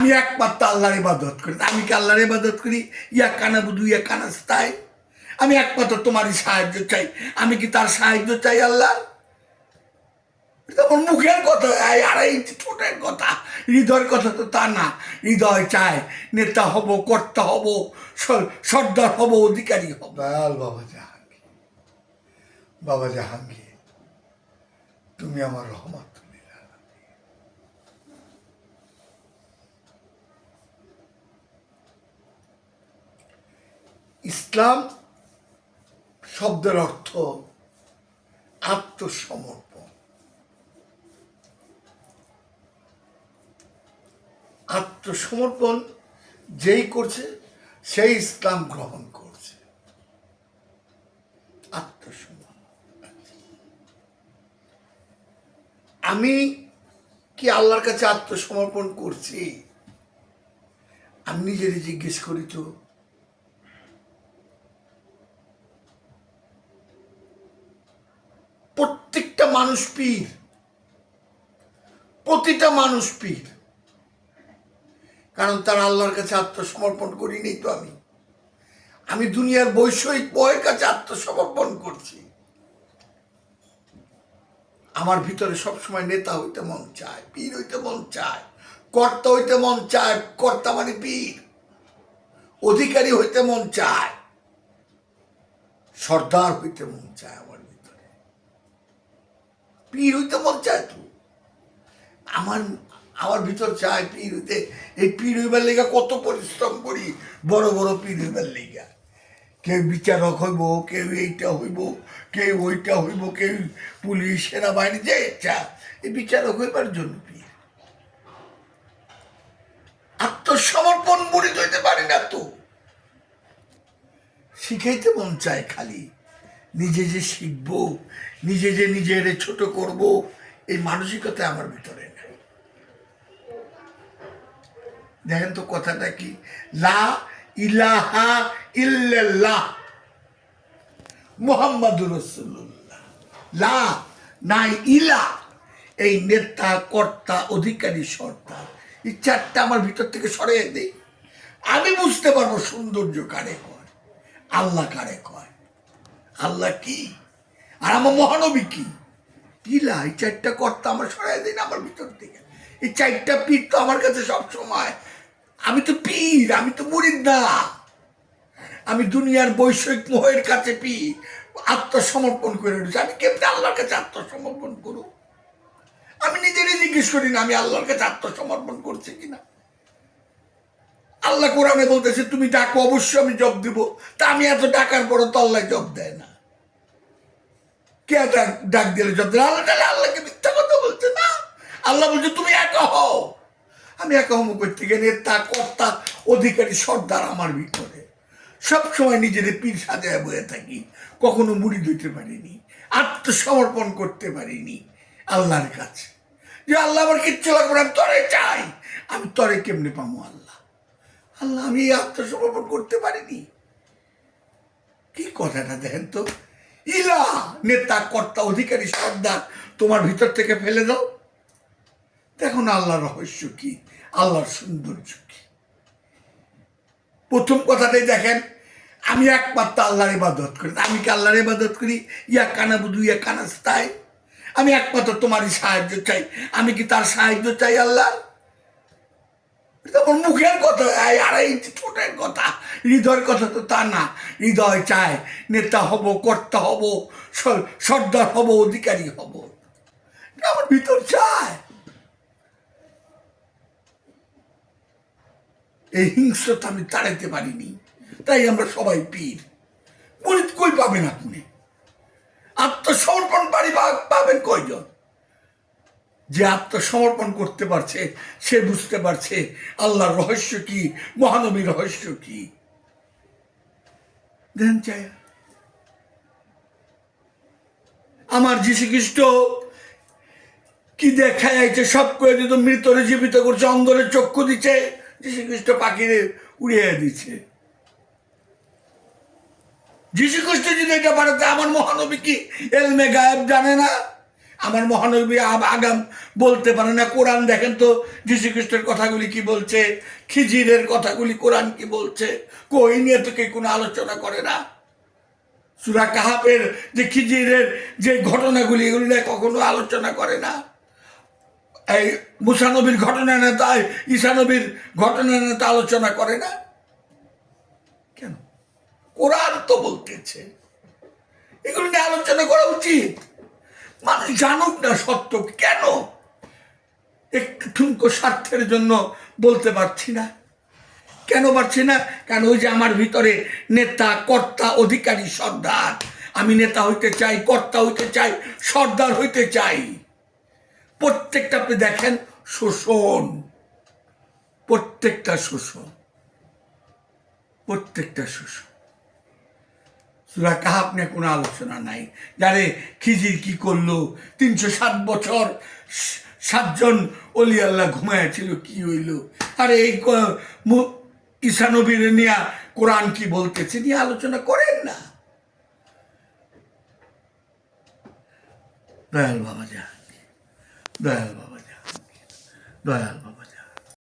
আমি একমাত্র আল্লাহর ইবাদত করি। আমি কি আল্লাহর ইবাদত করি? ইয়া কানা বুধু, ইয়া কানা কানাস্তায় আমি একমাত্র তোমারই সাহায্য চাই। আমি কি তার সাহায্য চাই আল্লাহ আমার মুখের কথা আড়াই ঠোঁটের কথা, হৃদয়ের কথা তো তা না। হৃদয় চায়, নেতা হব, কর্তা হব সর্দার হব, অধিকারী হব। দয়াল বাবা জাহাঙ্গীর। বাবা জাহাঙ্গীর, তুমি আমার রহমত। ইসলাম শব্দের অর্থ আত্মসমর্পণ। আত্মসমর্পণ যেই করছে, সেই ইসলাম গ্রহণ করছে। আত্মসমর্পণ। আমি কি আল্লাহর কাছে আত্মসমর্পণ করছি? আমি নিজেরই জিজ্ঞেস করি তো প্রত্যেকটা মানুষ পীর। প্রতিটা মানুষ পীর। কারণ তারা আল্লাহর কাছে আত্মসমর্পণ করিনি তো আমি। আমি দুনিয়ার বৈষয়িক বয়ের কাছে আত্মসমর্পণ করছি। আমার ভিতরে সবসময় নেতা হইতে মন চায়, পীর হইতে মন চায়, কর্তা হইতে মন চায়, কর্তা মানে পীর। অধিকারী হইতে মন চায়, সর্দার হইতে মন চায় পীর হইতে মন চায় তো। আমার আমার ভিতর চায় পীর হইতে। এই পীর হইবার লেগা কত পরিশ্রম করি, বড় বড় পীর হইবার লেগা। কেউ বিচারক হইব, কেউ এইটা হইব, কেউ ওইটা হইব, কেউ পুলিশ, সেনাবাহিনী, যে ইচ্ছা। এই বিচারক হইবার জন্য পীর। আত্মসমর্পণ মুড়ি হইতে পারি না তো। শিখাইতে মন চায় খালি। নিজে যে শিখব নিজে যে নিজের ছোট করব, এই মানসিকতা আমার ভিতরে নেই। দেখেন তো কথাটা কি? লা ইলাহা ইল্লাল্লাহ মুহাম্মাদুর রাসূলুল্লাহ। লা নাই ইলা, এই নেতা, কর্তা, অধিকারী সর্দার এই চারটা আমার ভিতর থেকে সরিয়ে দেই আমি বুঝতে পারব সৌন্দর্য কারে কয়, আল্লাহ কারে কয়। আল্লাহ কি? আর আমার মহানবী কি? ইলা এই চারটা কর্তা আমার সরাই দিন আমার ভিতর থেকে। এই চারটা পীর তো আমার কাছে সব সময়। আমি তো পীর, আমি তো মুরিদ না। আমি দুনিয়ার বৈষয়িক মোহের কাছে পীর। আত্মসমর্পণ করে রয়েছি আমি কেমনি আল্লাহর কাছে আত্মসমর্পণ করব আমি নিজেরই জিজ্ঞেস করি না, আমি আল্লাহর কাছে আত্মসমর্পণ করছি কিনা? আল্লাহ কোরআনে বলতেছে, তুমি ডাকো, অবশ্যই আমি জব দিব। তা আমি এত ডাকার পরও তো আল্লাহ জব দেয় না। কে ডাক ডাক দেয়? আল্লাহ আল্লাহকে মিথ্যা কথা বলছে না। আল্লাহ বলছে, তুমি একা হও। আমি একা হম করতে গেলে তা কর্তা অধিকারী সর্দার আমার ভিতরে। সব সময় নিজের পীর সাজায় বয়ে থাকি। কখনো মুড়ি দিতে পারিনি, আত্মসমর্পণ করতে পারিনি আল্লাহর কাছে। যে আল্লাহ আমার কিচ্ছু লাগবে আমি তরে চাই। আমি তরে কেমনে পাবো আল্লাহ? আল্লাহ, আমি আত্মসমর্পণ করতে পারিনি। কি কথাটা দেখেন তো? ইলা, নেতা, কর্তা, অধিকারী, সর্দার, তোমার ভিতর থেকে ফেলে দাও। দেখো না আল্লাহর রহস্য কি, আল্লাহর সৌন্দর্য কি। প্রথম কথাটাই দেখেন, আমি একমাত্র আল্লাহর ইবাদত করি। আমি কি আল্লাহর ইবাদত করি? ইয়া কানা বুধু ইয়া কানাস্তায় আমি একমাত্র তোমারই সাহায্য চাই। আমি কি তার সাহায্য চাই আল্লাহ আমার মুখের কথা, এই আড়াই ঠোঁটের কথা, হৃদয়ের কথা তো তা না। হৃদয় চায়, নেতা হব, কর্তা হব সর্দার হব, অধিকারী হব। আমার ভিতর চায়। এই হিংস্রতা আমি তাড়াইতে পারিনি, তাই আমরা সবাই পীর। মুরিদ কই পাবেন আপনি? আত্মসমর্পণ পারি পাবেন কয়জন? যে আত্মসমর্পণ করতে পারছে, সে বুঝতে পারছে আল্লাহর রহস্য কি, মহানবীর রহস্য কি। দেন আমার যীশু খ্রিস্ট কি দেখা যাচ্ছে সব করে দিত, মৃতরে জীবিত করছে অন্ধরে চক্ষু দিচ্ছে যীশু খ্রিস্ট পাখিরে উড়িয়ে দিচ্ছে যীশু খ্রিস্ট যদি এটা পারে আমার মহানবী কি এলমে গায়েব জানে না? আমার মহানবী আগাম বলতে পারে না, কোরআন দেখেন তো যীশু খ্রিস্টের কথাগুলি কি বলছে, খিজিরের কথাগুলি কোরআন কি বলছে, কই নিয়ে তো কে কোনো আলোচনা করে না? সুরা কাহাবের যে খিজিরের যে ঘটনাগুলি, এগুলি নিয়ে কখনো আলোচনা করে না। এই মুসানবীর ঘটনা না তাই ঈশানবীর ঘটনা না তা আলোচনা করে না। কেন? কোরআন তো বলতেছে। এগুলো নিয়ে আলোচনা করা উচিত। মানুষ জানুক না সত্য, কেন? একটু ঠুনকো স্বার্থের জন্য বলতে পারছি না। কেন পারছি না? কারণ ওই যে আমার ভিতরে নেতা, কর্তা, অধিকারী, সর্দার। আমি নেতা হইতে চাই, কর্তা হইতে চাই, সর্দার হইতে চাই। প্রত্যেকটা আপনি দেখেন, শোষণ। প্রত্যেকটা শোষণ। প্রত্যেকটা শোষণ। সুরা কাহাব নিয়ে কোনো আলোচনা নাই। যারে খিজির কি করল? তিনশো সাত বছর সাতজন অলি আল্লাহ ঘুমাইছিল কি হইল? আরে এই ঈসা নিয়ে কোরআন কি বলতেছে? নিয়ে আলোচনা করেন না। দয়াল বাবা যা দয়াল বাবা যা দয়াল বাবা